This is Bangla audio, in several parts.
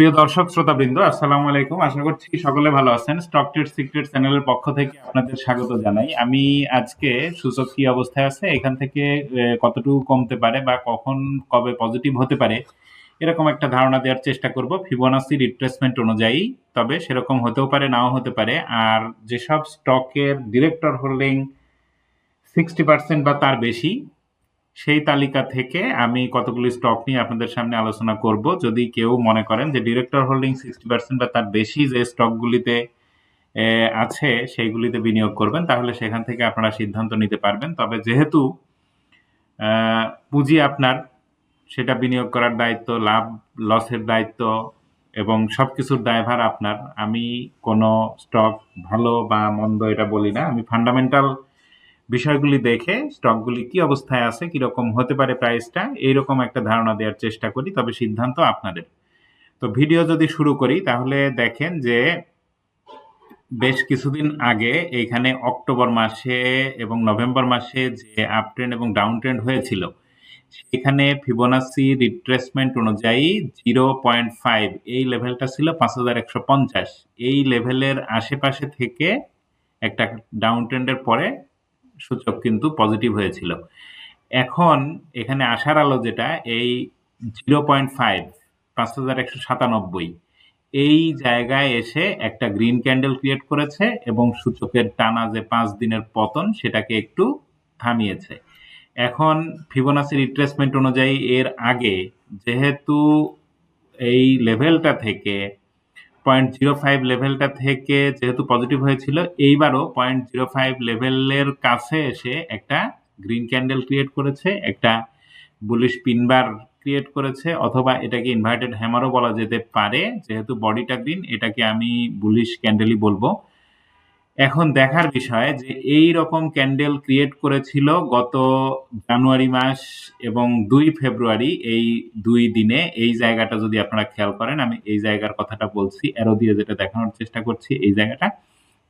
প্রিয় দর্শক, শ্রোতাবৃন্দ, আসসালামু আলাইকুম। আশা করছি সকলে ভালো আছেন। স্টক ট্রেড সিক্রেট চ্যানেলের পক্ষ থেকে আপনাদের স্বাগত জানাই। আমি আজকে সূচক কি অবস্থায় আছে, এখান থেকে কতটুকু কমতে পারে বা কখন কবে পজিটিভ হতে পারে, এরকম একটা ধারণা দেওয়ার চেষ্টা করব ফিবোনাসি রিট্রেসমেন্ট অনুযায়ী। তবে সেরকম হতেও পারে, নাও হতে পারে। আর যেসব স্টকের ডিরেক্টর হোল্ডিং সিক্সটি পার্সেন্ট বা তার বেশি সেই তালিকা থেকে আমি কতগুলি স্টক নিয়ে আপনাদের সামনে আলোচনা করব। যদি কেউ মনে করেন যে ডিরেক্টর হোল্ডিং সিক্সটি পার্সেন্ট বা তার বেশি যে স্টকগুলিতে আছে, সেইগুলিতে বিনিয়োগ করবেন, তাহলে সেখান থেকে আপনারা সিদ্ধান্ত নিতে পারবেন। তবে যেহেতু পুঁজি আপনার, সেটা বিনিয়োগ করার দায়িত্ব, লাভ লসের দায়িত্ব এবং সব কিছুর দায়ভার আপনার, আমি কোনো স্টক ভালো বা মন্দ এটা বলি না। আমি ফান্ডামেন্টাল বিষয়গুলি দেখে স্টকগুলি কি অবস্থায় আছে, কীরকম হতে পারে প্রাইসটা, এইরকম একটা ধারণা দেওয়ার চেষ্টা করি, তবে সিদ্ধান্ত আপনাদের। তো ভিডিও যদি শুরু করি, তাহলে দেখেন যে বেশ কিছুদিন আগে এখানে অক্টোবর মাসে এবং নভেম্বর মাসে যে আপ ট্রেন্ড এবং ডাউন ট্রেন্ড হয়েছিল, সেখানে ফিবোনাসি রিট্রেসমেন্ট অনুযায়ী জিরো পয়েন্ট ফাইভ, এই লেভেলটা ছিল পাঁচ হাজার একশো পঞ্চাশ। এই লেভেলের আশেপাশে থেকে একটা ডাউন ট্রেন্ডের পরে সূচক কিন্তু পজিটিভ হয়েছিল। এখন এখানে আসার আলো যেটা, এই জিরো পয়েন্ট ফাইভ পাঁচ হাজার একশো সাতানব্বই, এই জায়গায় এসে একটা গ্রিন ক্যান্ডেল ক্রিয়েট করেছে এবং সূচকের টানা যে পাঁচ দিনের পতন, সেটাকে একটু থামিয়েছে। এখন ফিবোনাসি রিট্রেসমেন্ট অনুযায়ী এর আগে যেহেতু এই লেভেলটা থেকে পয়েন্ট জিরো ফাইভ লেভেলটা থেকে যেহেতু পজিটিভ হয়েছিল, এইবারও পয়েন্ট জিরো ফাইভ লেভেলের কাছে এসে একটা গ্রিন ক্যান্ডেল ক্রিয়েট করেছে, একটা বুলিশ পিনবার ক্রিয়েট করেছে, অথবা এটাকে ইনভার্টেড হ্যামারও বলা যেতে পারে, যেহেতু বডিটা গ্রিন এটাকে আমি বুলিশ ক্যান্ডেলই বলব। এখন দেখার বিষয় যে এই রকম ক্যান্ডেল ক্রিয়েট করেছিল গত জানুয়ারি মাস এবং দুই ফেব্রুয়ারি, এই দুই দিনে। এই জায়গাটা যদি আপনারা খেয়াল করেন, আমি এই জায়গার কথাটা বলছি এরো দিয়ে যেটা দেখানোর চেষ্টা করছি, এই জায়গাটা।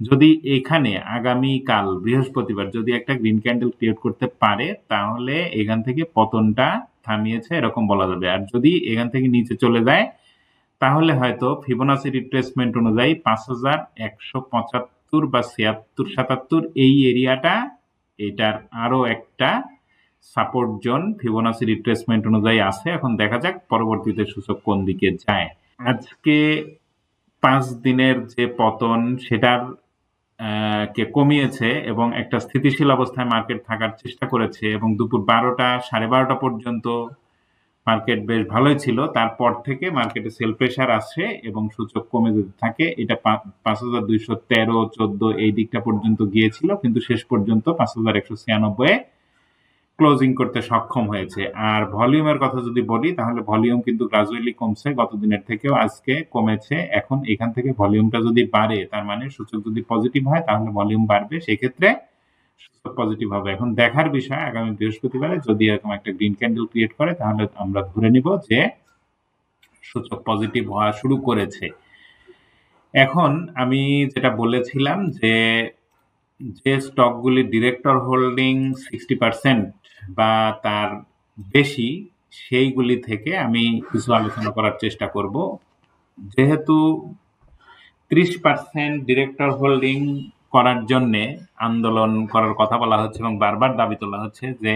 যদি এখানে আগামী কাল বৃহস্পতিবার যদি একটা গ্রিন ক্যান্ডেল ক্রিয়েট করতে পারে, তাহলে এখান থেকে পতনটা থামিয়েছে, এরকম বলা যাবে। আর যদি এখান থেকে নিচে চলে যায়, তাহলে হয়তো ফিবোনাসি রিট্রেসমেন্ট অনুযায়ী পাঁচ হাজার একশো পঁচাত্তর বা ছিয়াত্তর, সাতাত্তর এই এরিয়াটা, এটার আরও একটা সাপোর্ট জোন ফিবোনাসি রিট্রেসমেন্ট অনুযায়ী আছে। এখন দেখা যাক পরবর্তীতে সূচক কোন দিকে যায়। আজকে পাঁচ দিনের যে পতন, সেটার কে কমিয়েছে এবং একটা স্থিতিশীল অবস্থায় মার্কেট থাকার চেষ্টা করেছে এবং দুপুর বারোটা সাড়ে বারোটা পর্যন্ত মার্কেট বেশ ভালোই ছিল। তারপর থেকে মার্কেটে সেল প্রেশার আসে এবং সূচক কমে যেতে থাকে। এটা পাঁচ হাজার দুইশো তেরো, চোদ্দ এই দিকটা পর্যন্ত গিয়েছিল, কিন্তু শেষ পর্যন্ত পাঁচ হাজার একশো ছিয়ানব্বই ক্লোজিং করতে সক্ষম হয়েছে। আর ভলিউমের কথা যদি বলি, তাহলে ভলিউম কিন্তু গ্রাজুয়ালি কমছে। গত দিনের থেকেও আজকে কমেছে। এখন এখান থেকে ভলিউমটা যদি বাড়ে, তার মানে সূচক যদি পজিটিভ হয়, তাহলে ভলিউম বাড়বে। সেক্ষেত্রে পজিটিভ হবে এখন দেখার বিষয়, আগামী বৃহস্পতিবারে যদি এরকম একটা গ্রিন ক্যান্ডেল ক্রিয়েট করে, তাহলে আমরা ধরে নিব যে সূচক পজিটিভ হওয়া শুরু করেছে। এখন আমি যেটা বলেছিলাম যে যে স্টকগুলি ডিরেক্টর হোল্ডিং সিক্সটি পার্সেন্ট বা তার বেশি, সেইগুলি থেকে আমি কিছু আলোচনা করার চেষ্টা করব। যেহেতু ত্রিশ পার্সেন্ট ডিরেক্টর হোল্ডিং করার জন্যে আন্দোলন করার কথা বলা হচ্ছে এবং বারবার দাবি তোলা হচ্ছে যে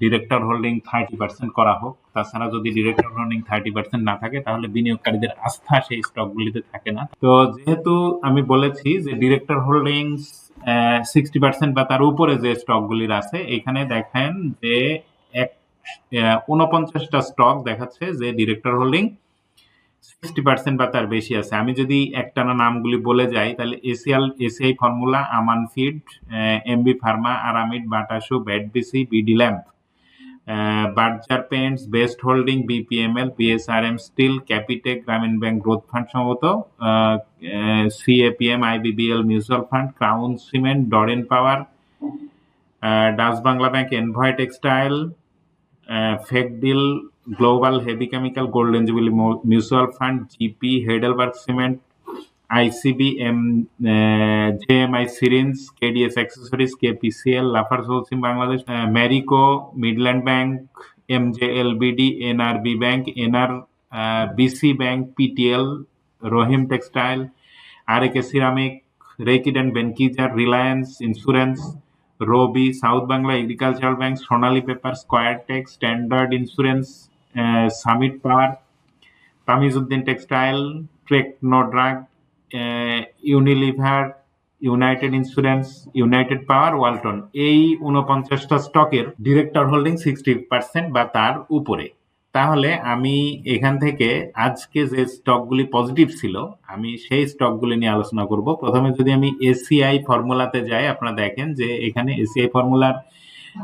ডিরেক্টর হোল্ডিং থার্টি পার্সেন্ট করা হোক। তাছাড়া যদি ডিরেক্টর হোল্ডিং থার্টি পার্সেন্ট না থাকে, তাহলে বিনিয়োগকারীদের আস্থা সেই স্টকগুলিতে থাকে না। তো যেহেতু আমি বলেছি যে ডিরেক্টর হোল্ডিং সিক্সটি পার্সেন্ট বা তার উপরে যে স্টকগুলির আছে, এখানে দেখেন যে এক উনপঞ্চাশটা স্টক দেখাচ্ছে যে ডিরেক্টর হোল্ডিং সিক্সটি পার্সেন্ট বা তার বেশি আছে। আমি যদি একটানা নামগুলি বলে যাই, তাহলে এসিয়াল, ACI formula, Aman feed MB pharma, Aramit বাটাসু ব্যাডবিসি BD lamp. Berger paints, best holding, BPML BSRM steel, Capitec, Grameen bank growth fund সম্ভবত CAPM, IBBL mutual fund, crown cement, Doreen power Dutch Bangla bank, Envoy textile ফেকডিল global heavy chemical golden jubilee mutual fund GP Heidelberg cement ICB M JMI syringe KDS accessories KPCL Lafarge Holcim Bangladesh Marico Midland bank MJLBD NRB bank NR BC bank PTL Rahim textile RAK ceramic Reckitt and Benckiser Reliance insurance Robi, south Bangla agricultural bank, Sonali paper, square tech standard insurance summit power, Tamizuddin textile techno drug Unilever, united insurance, united power, Walton. এই উনপঞ্চাশটা স্টকের ডিরেক্টর হোল্ডিং সিক্সটি পার্সেন্ট বা তার উপরে। তাহলে আমি এখান থেকে আজকে যে স্টকগুলি পজিটিভ ছিল, আমি সেই স্টকগুলি নিয়ে আলোচনা করব। প্রথমে যদি আমি এসিআই ফর্মুলাতে যাই, আপনারা দেখেন যে এখানে এসিআই ফর্মুলার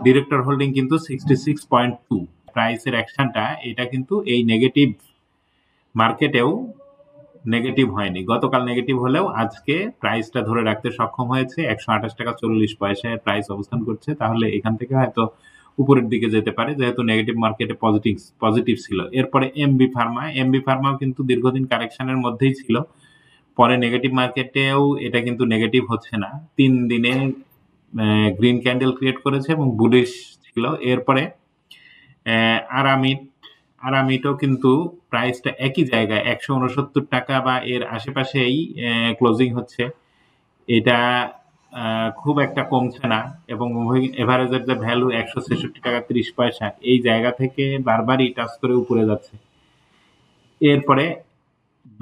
ডিরেক্টর হোল্ডিং কিন্তু সিক্সটি সিক্স পয়েন্ট টু প্রাইসের অ্যাকশনটা এটা কিন্তু এই নেগেটিভ মার্কেটেও নেগেটিভ হয়নি। গতকাল নেগেটিভ হলেও আজকে প্রাইসটা ধরে রাখতে সক্ষম হয়েছে। একশো আঠাশ টাকা চল্লিশ পয়সায় প্রাইস অবস্থান করছে। তাহলে এখান থেকে হয়তো উপরের দিকে যেতে পারে, যেহেতু নেগেটিভ মার্কেটে পজিটিভ পজিটিভ ছিল। এরপরে এমবি ফার্মা এমবি ফার্মাও কিন্তু দীর্ঘদিন কারেকশনের মধ্যেই ছিল। পরে নেগেটিভ মার্কেটেও এটা কিন্তু নেগেটিভ হচ্ছে না। তিন দিনে গ্রিন ক্যান্ডেল ক্রিয়েট করেছে এবং বুলিশ ছিল। এরপরে আরামিট আরামিটও কিন্তু প্রাইসটা একই জায়গায়, একশো উনসত্তর টাকা বা এর আশেপাশেই ক্লোজিং হচ্ছে। এটা খুব একটা কমছে না এবং এভারেজের যে ভ্যালু একশো ছেষট্টি টাকা তিরিশ পয়সা, এই জায়গা থেকে বারবারই টাচ করে উপরে যাচ্ছে। এরপরে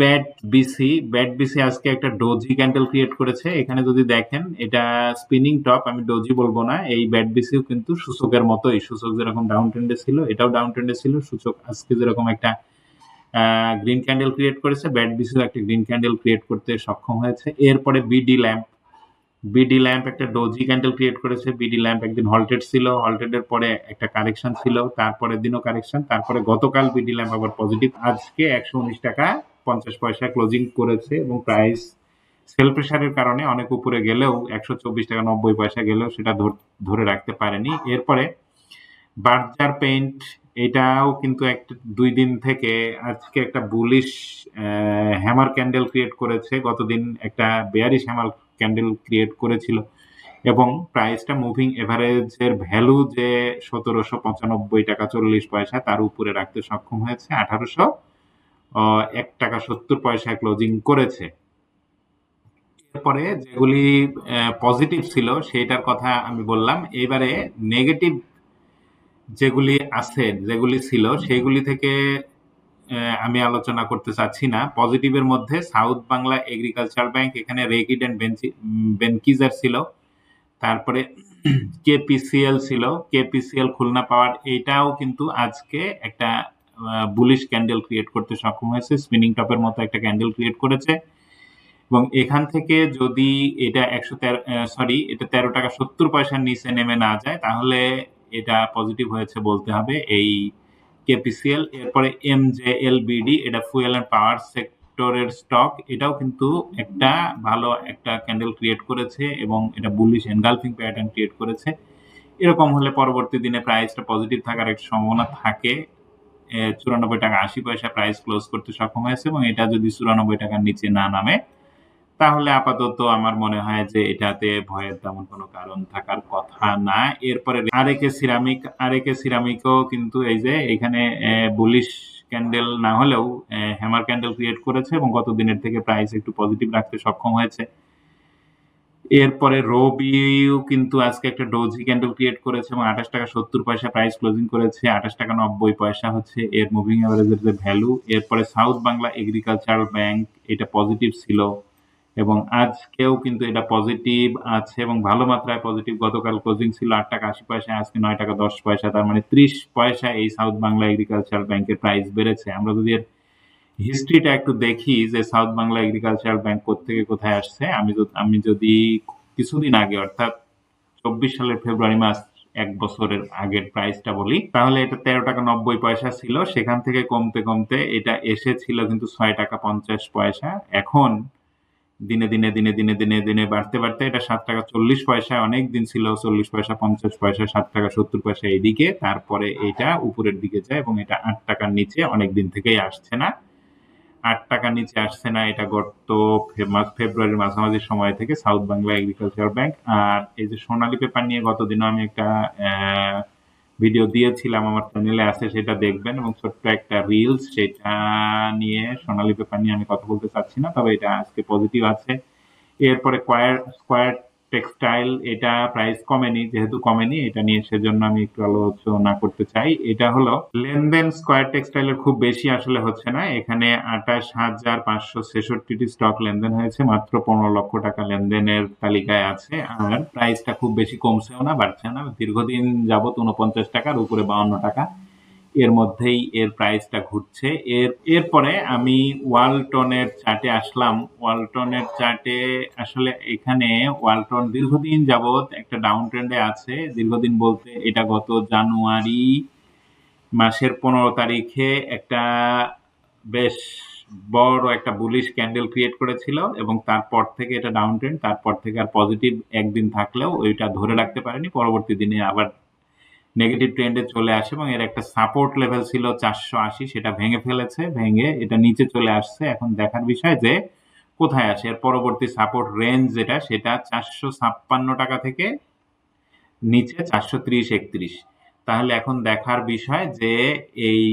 ব্যাট বিসি ব্যাট বিসি আজকে একটা ডোজি ক্যান্ডেল ক্রিয়েট করেছে। এখানে যদি দেখেন, এটা স্পিনিং টপ আমি ডোজি বলব না, এই ব্যাট বিসিও কিন্তু সূচকের মতোই। সূচক যেরকম ডাউন ট্রেন্ডে ছিল, এটাও ডাউন ট্রেন্ডে ছিল। সূচক আজকে যেরকম একটা গ্রিন ক্যান্ডেল ক্রিয়েট করেছে ব্যাট বিসিও একটা গ্রিন ক্যান্ডেল ক্রিয়েট করতে সক্ষম হয়েছে। এরপরে বিডি ল্যাম্প বিডি ল্যাম্প একটা ডোজি ক্যান্ডেল ক্রিয়েট করেছে। বিডি ল্যাম্প একদিন হল্টেড ছিল। হল্টেডের পরে একটা কারেকশন ছিল। তারপরের দিনও কারেকশন তারপরে গতকাল বিডি ল্যাম্প আবার পজিটিভ আজকে একশো উনিশ টাকা পঞ্চাশ পয়সা ক্লোজিং করেছে এবং প্রাইস সেল প্রেশারের কারণে অনেক উপরে গেলেও একশো চব্বিশ টাকা নব্বই পয়সা গেলেও সেটা ধরে রাখতে পারেনি। এরপরে বার্জার পেইন্ট এটাও কিন্তু একটা, দুই দিন থেকে আজকে একটা বুলিশ হ্যামার ক্যান্ডেল ক্রিয়েট করেছে। গতদিন একটা বেয়ারিশ হ্যামার ক্যান্ডেল ক্রিয়েট করেছিল। এবং প্রাইসটা মুভিং এভারেজের ভ্যালু যে সতেরোশো পঁচানব্বই টাকা চল্লিশ পয়সা, তার উপরে রাখতে সক্ষম হয়েছে আঠারোশো এক টাকা সত্তর পয়সা ক্লোজিং করেছে। এরপরে যেগুলি পজিটিভ ছিল সেটার কথা আমি বললাম। এবারে নেগেটিভ যেগুলি আছে, যেগুলি ছিল সেগুলি থেকে আমি আলোচনা করতে চাচ্ছি না। পজিটিভের মধ্যে সাউথ বাংলা এগ্রিকালচার ব্যাংক, এখানে রেকিড অ্যান্ড বেনকিজার ছিল। তারপরে কেপিসিএল ছিল। কেপিসিএল, খুলনা পাওয়ার, এটাও কিন্তু আজকে একটা বুলিশ ক্যান্ডেল ক্রিয়েট করতে সক্ষম হয়েছে। স্পিনিং টপের মতো একটা ক্যান্ডেল ক্রিয়েট করেছে। এবং এখান থেকে যদি এটা একশো তেরো সরি এটা তেরো টাকা সত্তর পয়সার নিচে নেমে না যায়, তাহলে এটা পজিটিভ হয়েছে বলতে হবে। এই কেপিসিএল এরপরে এম জে এল বিডি এটা ফুয়েল অ্যান্ড পাওয়ার সেক্টরের স্টক এটাও কিন্তু একটা ভালো একটা ক্যান্ডেল ক্রিয়েট করেছে এবং এটা বুলিশ এনগালফিং প্যাটার্ন ক্রিয়েট করেছে। এরকম হলে পরবর্তী দিনে প্রাইসটা পজিটিভ থাকার একটা সম্ভাবনা থাকে। চুরানব্বই টাকা আশি পয়সা প্রাইস ক্লোজ করতে সক্ষম হয়েছে এবং এটা যদি চুরানব্বই টাকার নিচে না নামে তাহলে আপাতত আমার মনে হয় যে এটাতে ভয়ের তেমন কোনো কারণ থাকার কথা না। এরপরে আরেকে সিরামিক, আরেকে সিরামিকও কিন্তু এই যে এখানে বুলিশ ক্যান্ডেল না হলেও হ্যামার ক্যান্ডেল ক্রিয়েট করেছে এবং গত দিনের থেকে প্রাইস একটু পজিটিভ রাখতে সক্ষম হয়েছে। এরপরে রবিও কিন্তু আজকে একটা ডোজি ক্যান্ডেল ক্রিয়েট করেছে এবং আঠাশ টাকা সত্তর পয়সা প্রাইস ক্লোজিং করেছে। আঠাশ টাকা নব্বই পয়সা হচ্ছে এর মুভিং অ্যাভারেজের যে ভ্যালু এরপরে সাউথ বাংলা এগ্রিকালচারাল ব্যাংক এটা পজিটিভ ছিল। এবং আজকেও কিন্তু এটা পজিটিভ আছে এবং ভালো মাত্রায় পজিটিভ গতকাল ক্লোজিং ছিল আট টাকা আশি পয়সা আজকে নয় টাকা দশ পয়সা, তার মানে ত্রিশ পয়সা এই সাউথ বাংলা এগ্রিকালচার ব্যাংকের প্রাইস বেড়েছে। আমরা যদি এর হিস্ট্রিটা একটু দেখি যে সাউথ বাংলা এগ্রিকালচার ব্যাংক থেকে কোথায় আসছে, আমি আমি যদি কিছুদিন আগে, অর্থাৎ চব্বিশ সালের ফেব্রুয়ারি মাস এক বছরের আগের প্রাইসটা বলি, তাহলে এটা তেরো টাকা নব্বই পয়সা ছিল। সেখান থেকে কমতে কমতে এটা এসেছিল কিন্তু ছয় টাকা পঞ্চাশ পয়সা। এখন দিনে দিনে দিনে দিনে দিনে দিনে বাড়তে বাড়তে এটা সাত টাকা চল্লিশ পয়সা, অনেক দিন ছিল চল্লিশ পয়সা, পঞ্চাশ পয়সা, সাত টাকা সত্তর পয়সা এইদিকে। তারপরে এটা উপরের দিকে যায় এবং এটা আট টাকার নিচে অনেক দিন থেকেই আসছে না। আট টাকার নিচে আসছে না, এটা গত ফেব্রুয়ারির মাঝামাঝি সময় থেকে সাউথ বাংলা এগ্রিকালচার ব্যাংক আর এই যে সোনালী পেপার নিয়ে গতদিনও আমি একটা ভিডিও দিয়েছিলাম আমার চ্যানেলে আছে সেটা দেখবেন এবং ছোট্ট একটা রিলস সেটা নিয়ে সোনালী পেপার নিয়ে আমি কথা বলতে চাচ্ছি না, তবে এটা আজকে পজিটিভ আছে। এরপরে স্কোয়ার স্কোয়ার টেক্সটাইল এটা প্রাইস কমেনি, যেহেতু কমেনি, এটা নিয়ে সেজন্য আমি একটু আলোচনা করতে চাই। এটা হলো লেনদেন স্কোয়ার টেক্সটাইলের খুব বেশি আসলে হচ্ছে না। এখানে আঠাশ হাজার পাঁচশো ছেষট্টিটি স্টক লেনদেন হয়েছে, মাত্র পনেরো লক্ষ টাকা লেনদেনের তালিকায় আছে। আর প্রাইসটা খুব বেশি কমছেও না বাড়ছে না। দীর্ঘদিন যাবত উনপঞ্চাশ টাকার, উপরে বাউন্ন টাকা। এর মধ্যেই এর প্রাইসটা ঘুরছে। এর, এরপরে আমি ওয়ালটনের চার্টে আসলাম। ওয়ালটনের চার্টে আসলে এখানে ওয়ালটন দীর্ঘদিন যাবত একটা ডাউন ট্রেন্ডে আছে। দীর্ঘদিন বলতে এটা গত জানুয়ারি মাসের পনেরো তারিখে একটা বেশ বড় একটা বুলিশ ক্যান্ডেল ক্রিয়েট করেছিল এবং তারপর থেকে এটা ডাউন ট্রেন্ড তারপর থেকে আর পজিটিভ একদিন থাকলেও ওইটা ধরে রাখতে পারেনি। পরবর্তী দিনে আবার নেগেটিভ ট্রেন্ডে চলে আসে এবং এর একটা সাপোর্ট লেভেল ছিল চারশো আশি, সেটা ভেঙে ফেলেছে, ভেঙে এটা নিচে চলে আসছে। এখন দেখার বিষয় যে কোথায় আসে? এর পরবর্তী সাপোর্ট রেঞ্জ যেটা, সেটা চারশো ছাপ্পান্ন টাকা থেকে নিচে চারশো ত্রিশ একত্রিশ। তাহলে এখন দেখার বিষয় যে এই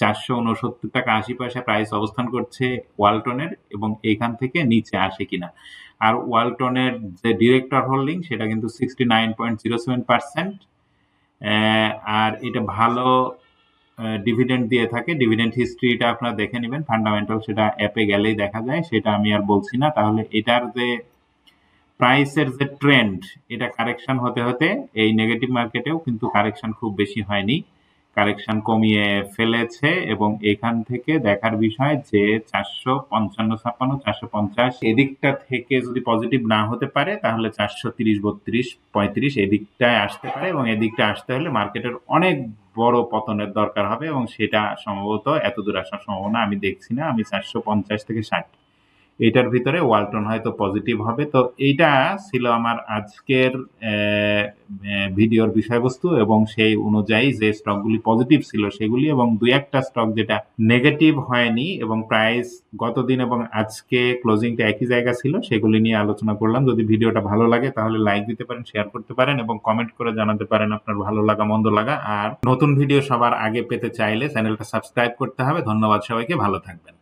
চারশো উনসত্তর টাকা আশি পয়সা প্রাইস অবস্থান করছে ওয়ালটনের এবং এখান থেকে নিচে আসে কিনা। আর ওয়ালটনের যে ডিরেক্টর হোল্ডিং সেটা কিন্তু sixty nine point zero seven percent আর এটা ভালো ডিভিডেন্ড দিয়ে থাকে। ডিভিডেন্ড হিস্ট্রিটা আপনারা দেখে নেবেন। ফান্ডামেন্টাল সেটা অ্যাপে গেলেই দেখা যায়, সেটা আমি আর বলছি না। তাহলে এটার যে প্রাইসের যে ট্রেন্ড এটা কারেকশন হতে হতে এই নেগেটিভ মার্কেটেও কিন্তু কারেকশন খুব বেশি হয়নি। কারেকশন কমিয়ে ফেলেছে এবং এখান থেকে দেখার বিষয় যে চারশো পঞ্চান্ন, ছাপ্পান্ন, চারশো পঞ্চাশ এদিকটা থেকে যদি পজিটিভ না হতে পারে, তাহলে চারশো তিরিশ, বত্রিশ, পঁয়ত্রিশ এদিকটায় আসতে পারে এবং এদিকটা আসতে হলে মার্কেটের অনেক বড় পতনের দরকার হবে এবং সেটা সম্ভবত এত দূর আসার সম্ভাবনা আমি দেখছি না। আমি চারশো পঞ্চাশ থেকে ষাট এটার ভিতরে ওয়ালটন হয়তো পজিটিভ হবে। তো এইটা ছিল আমার আজকের ভিডিওর বিষয়বস্তু এবং সেই অনুযায়ী যে স্টকগুলি পজিটিভ ছিল সেগুলি এবং দুই একটা স্টক যেটা নেগেটিভ হয়নি এবং প্রাইস গতদিন এবং আজকে ক্লোজিংটা একই জায়গা ছিল সেগুলি নিয়ে আলোচনা করলাম। যদি ভিডিওটা ভালো লাগে তাহলে লাইক দিতে পারেন শেয়ার করতে পারেন এবং কমেন্ট করে জানাতে পারেন আপনার ভালো লাগা, মন্দ লাগা। আর নতুন ভিডিও সবার আগে পেতে চাইলে চ্যানেলটা সাবস্ক্রাইব করতে হবে। ধন্যবাদ সবাইকে, ভালো থাকবেন।